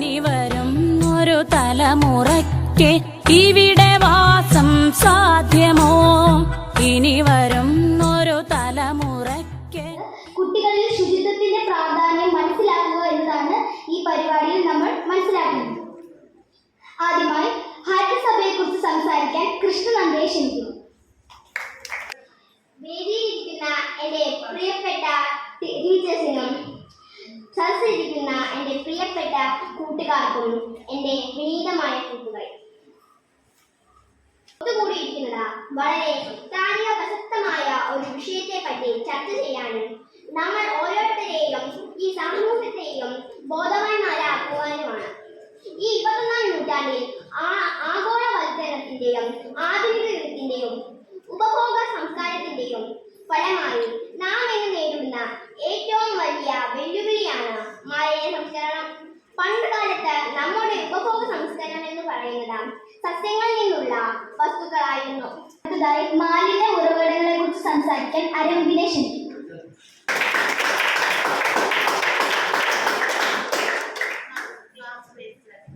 ഇനി വരും ഒരു തലമുറയ്ക്ക് ഇവിടെ വാസം സാധ്യമോ? ഇനി വരും ഒരു തലമുറയ്ക്ക്. കുട്ടികളിൽ ശുചിത്വത്തിന്റെ പ്രാധാന്യം മനസ്സിലാക്കുക എന്നതാണ് ഈ പരിപാടിയിൽ നമ്മൾ മനസ്സിലാക്കുന്നത്. ആദ്യമായി ഹരിതസഭയെക്കുറിച്ച് സംസാരിക്കാൻ കൃഷ്ണനന്ദയെ ക്ഷണിക്കുന്നു വേദിയിലിരിക്കുന്ന എന്റെ പ്രിയപ്പെട്ട ടീച്ചേഴ്സിനും സദസ്സിലിരിക്കുന്ന എന്റെ പ്രിയപ്പെട്ട കൂട്ടുകാർക്കും എന്റെ വിനീതമായ കൂട്ടുകാരി ഒത്തുകൂടിയിരിക്കുന്നത് വളരെ പ്രാണിക പ്രസക്തമായ ഒരു വിഷയത്തെ പറ്റി ചർച്ച ചെയ്യാനും നമ്മൾ ഓരോരുത്തരെയും ഈ സമൂഹത്തെയും ബോധവാന്മാരാക്കുവാനുമാണ്. ഈ ഇരുപത്തൊന്നാം നൂറ്റാണ്ടിൽ ആ സംസ്കരണം എന്ന് പറയുന്നത് സസ്യങ്ങളിൽ നിന്നുള്ള വസ്തുക്കളായിരുന്നു. അടുത്തതായി മാലിന്യ ഉറവിടങ്ങളെ കുറിച്ച് സംസാരിക്കാൻ അരവിന്ദിനെ ക്ഷണിക്കുന്നു.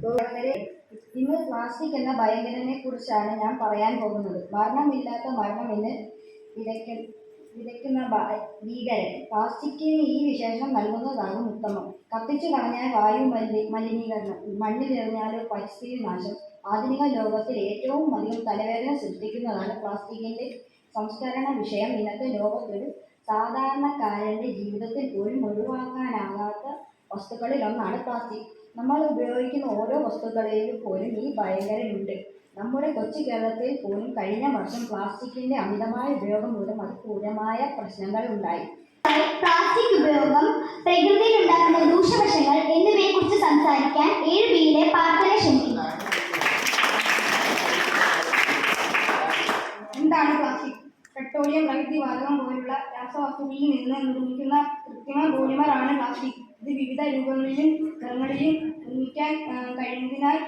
വളരെ ഇന്ന് പ്ലാസ്റ്റിക് എന്ന ഭയങ്കരനെ കുറിച്ചാണ് ഞാൻ പറയാൻ പോകുന്നത്. മരണമില്ലാത്ത മരണം എന്ന് വിതയ്ക്ക വിതയ്ക്കുന്ന ഭീകരൻ. പ്ലാസ്റ്റിക്കിന് ഈ വിശേഷം നൽകുന്നതാണ് ഉത്തമം. കത്തിച്ചു കളഞ്ഞാൽ വായു മലി മലിനീകരണം. മണ്ണിലെറിഞ്ഞാൽ പരിസ്ഥിതി നാശം. ആധുനിക ലോകത്തിൽ ഏറ്റവും അധികം തലവേദന സൃഷ്ടിക്കുന്നതാണ് പ്ലാസ്റ്റിക്കിന്റെ സംസ്കരണ വിഷയം. ഇന്നത്തെ ലോകത്തൊരു സാധാരണക്കാരന്റെ ജീവിതത്തിൽ പോലും ഒഴിവാക്കാനാകാത്ത വസ്തുക്കളിൽ ഒന്നാണ് പ്ലാസ്റ്റിക്. നമ്മൾ ഉപയോഗിക്കുന്ന ഓരോ വസ്തുക്കളിലും പോലും ഈ ഭയങ്കരനുണ്ട്. നമ്മുടെ കൊച്ചു കേരളത്തിൽ പോലും കഴിഞ്ഞ വർഷം പ്ലാസ്റ്റിക്കിന്റെ അമിതമായ ഉപയോഗം മൂലം അത് ക്രൂരമായ പ്രശ്നങ്ങൾ ഉണ്ടായി. പ്ലാസ്റ്റിക് ഉപയോഗം പ്രകൃതിയിൽ ഉണ്ടാക്കുന്ന ദൂഷ്യവശങ്ങൾ എന്നിവയെ കുറിച്ച് സംസാരിക്കാൻ ഏഴ് ബിയിലെ പാർത്തനെ ക്ഷണിക്കുന്നു എന്താണ് പ്ലാസ്റ്റിക്? പെട്രോളിയം പ്രകൃതി വാതകം പോലുള്ള രാസവസ്തുക്കളിൽ നിന്ന് നിർമ്മിക്കുന്ന കൃത്രിമ പോളിമറാണ് പ്ലാസ്റ്റിക്. ഇത് വിവിധ രൂപങ്ങളിലും നിറങ്ങളിലും നിർമ്മിക്കാൻ കഴിഞ്ഞതിനാൽ കഴിയുന്നതിനാൽ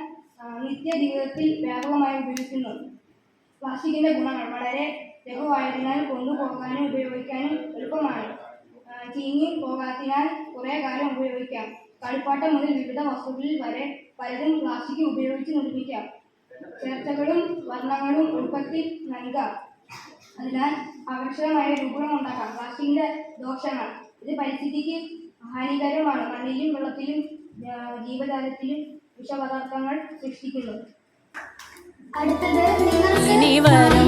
നിത്യജീവിതത്തിൽ വ്യാപകമായി ഉപയോഗിക്കുന്നു പ്ലാസ്റ്റിക്കിന്റെ ഗുണങ്ങൾ വളരെ ലഘുവായതിനാൽ കൊണ്ടുപോകാനും ഉപയോഗിക്കാനും എളുപ്പമാണ്. ചീങ്ങി ചീഞ്ഞു പോകാത്തതിനാൽ കുറേ കാലം ഉപയോഗിക്കാം. കളിപ്പാട്ടം മുതൽ വിവിധ വസ്തുക്കളിൽ വരെ പലതും പ്ലാസ്റ്റിക് ഉപയോഗിച്ച് നിർമ്മിക്കാം. ചേർച്ചകളും വർണങ്ങളും ഉൾപ്പെടുത്തി നൽകാം. അതിനാൽ ആകർഷകമായ രൂപം ഉണ്ടാക്കാം. പ്ലാസ്റ്റിക്കിന്റെ ദോഷങ്ങൾ. ഇത് പരിസ്ഥിതിക്ക് ഹാനികരമാണ്. മണ്ണിലും വെള്ളത്തിലും ജീവജാലത്തിലും വിഷപദാർത്ഥങ്ങൾ സൃഷ്ടിക്കുന്നു അടുത്തത് നിങ്ങൾക്ക്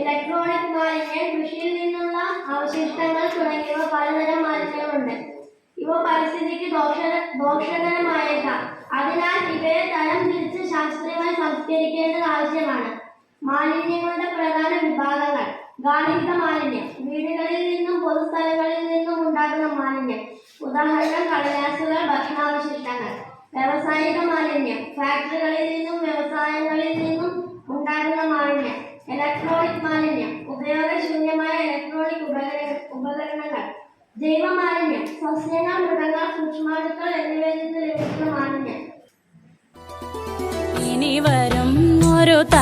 ഇലക്ട്രോണിക് മാലിന്യം കൃഷിയിൽ നിന്നുള്ള അവശിഷ്ടങ്ങൾ തുടങ്ങിയവ പലതരം മാലിന്യങ്ങളുണ്ട്. ഇവ പരിസ്ഥിതിക്ക് ദോഷ ദോഷകരമായേക്കാം. അതിനാൽ ഇവയെ തരം തിരിച്ച് ശാസ്ത്രീയമായി സംസ്കരിക്കേണ്ടത് ആവശ്യമാണ്. മാലിന്യങ്ങളുടെ പ്രധാന വിഭാഗങ്ങൾ. ഗാർഹിക മാലിന്യം. വീടുകളിൽ നിന്നും പൊതുസ്ഥലങ്ങളിൽ നിന്നും ഉണ്ടാകുന്ന മാലിന്യം. ഉദാഹരണം കടലാസുകൾ ഭക്ഷണാവശിഷ്ടങ്ങൾ. വ്യാവസായിക മാലിന്യം. ഫാക്ടറികളിൽ നിന്നും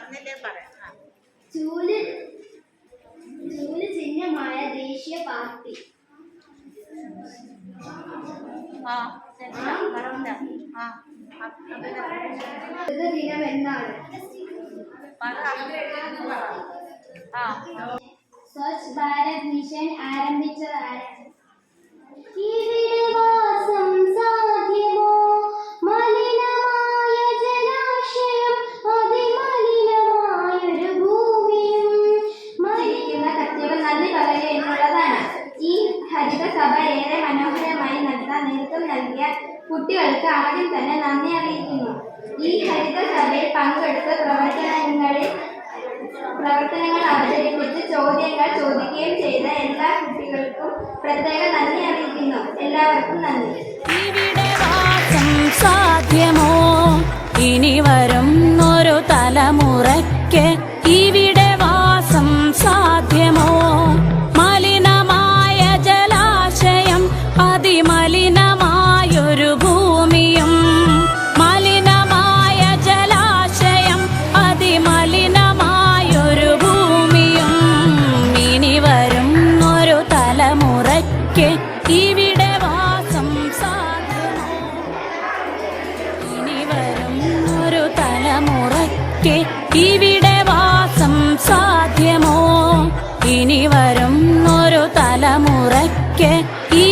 പറഞ്ഞില്ലേ പറയാം. ചൂൽ ചൂൽ ചിഹ്നമായ ദേശീയ പാർട്ടി. ആ. ദിനം ആ. സ്വച്ഛ് ഭാരത് മിഷൻ ആരംഭിച്ചത് ആരാണ്? ഹരിതസഭ ഏറെ മനോഹരമായി നടത്താൻ നേതൃത്വം നൽകിയ കുട്ടികൾക്ക് ആദ്യം തന്നെ നന്ദി അറിയിക്കുന്നു. ഈ ഹരിത സഭയിൽ പങ്കെടുത്ത പ്രവർത്തനങ്ങളിൽ പ്രവർത്തനങ്ങൾ അവതരിപ്പിച്ച് ചോദ്യങ്ങൾ ചോദിക്കുകയും ചെയ്ത എല്ലാ കുട്ടികൾക്കും പ്രത്യേക നന്ദി അറിയിക്കുന്നു. എല്ലാവർക്കും നന്ദി. സാധ്യമോ? ഇനി തലമുറയ്ക്ക് ഈ